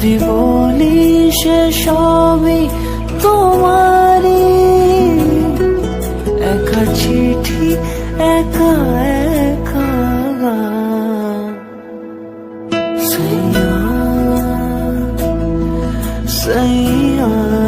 যদি বলি সে সবই তোমারই। একা চিঠি একা একা সৈয়া সাইয়া।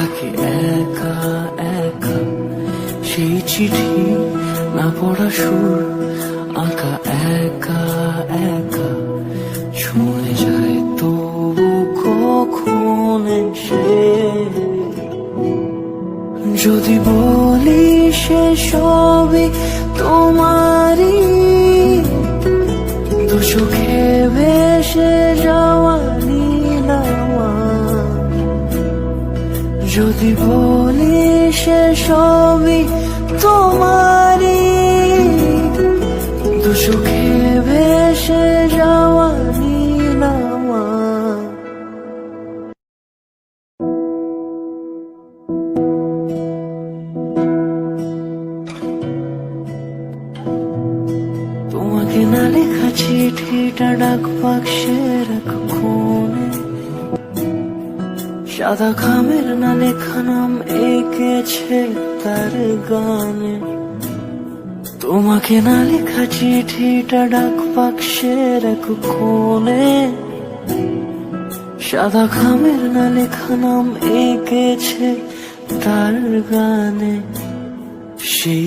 থাকে একা একা। সেই চিঠি না পড়া সুর, আঁকা একা একা। ছুঁয়ে যায় তবু কখন সে? যদি বলি সে সবই তোমারই দু চোখে ভেসে যাওয়া যদি বলি সে সবই তোমারই দু চোখে ভেসে যাওয়া নীলামা তোমাকে না লেখা চিঠিটা ডাক বাক্সের এক কোণে সাদা খামের না লেখা নাম এঁকেছে তার গানে তোমাকে না লেখা চিঠিটা ডাক বাক্সের এক কোণে সাদা খামের না লেখা নাম এঁকেছে তার গানে সেই